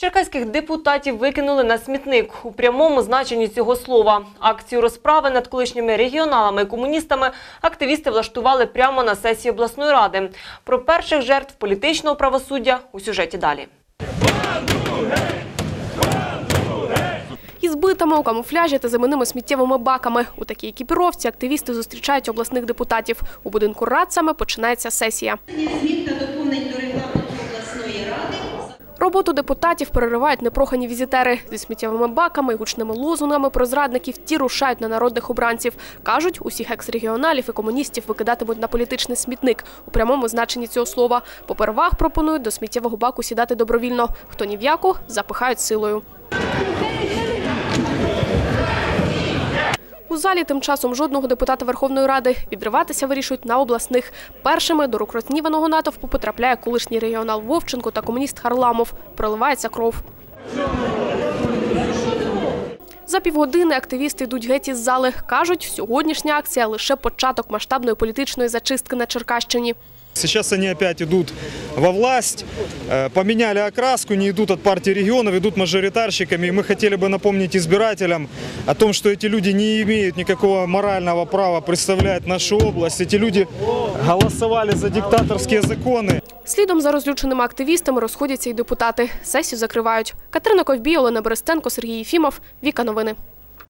Черкаських депутатів викинули на смітник у прямому значенні цього слова. Акцію розправи над колишніми регіоналами і комуністами активісти влаштували прямо на сесії обласної ради. Про перших жертв політичного правосуддя у сюжеті далі. Із битами у камуфляжі та замінними сміттєвими баками. У такій екіпіровці активісти зустрічають обласних депутатів. У будинку рад саме починається сесія. змін та доповнень до регламенту обласної ради. Роботу депутатів переривають непрохані візитери. Зі сміттєвими баками гучними лозунгами про зрадників ті рушають на народних обранців. Кажуть, усіх екс-регіоналів і комуністів викидатимуть на політичний смітник у прямому значенні цього слова. Попервах пропонують до сміттєвого баку сідати добровільно. Хто ні в яку, запихають силою. Залі тим часом жодного депутата Верховної Ради відриватися вирішують на обласних. Першими до рук розніваного натовпу потрапляє колишній регіонал Вовченко та комуніст Харламов. Проливається кров. За півгодини активісти йдуть геть із зали. Кажуть, сьогоднішня акція лише початок масштабної політичної зачистки на Черкащині. Сейчас они опять идут во власть, э, поменяли окраску, не идут от партии регионов, идут мажоритарщиками. И мы хотели бы напомнить избирателям о том, что эти люди не имеют никакого морального права представлять нашу область. Эти люди голосовали за диктаторские законы. Слідом за розлюченими активістами розходяться й депутати. Сесію закривають. Катерина Ковбій, Олена Берестенко, Сергій Єфімов. Віка новини.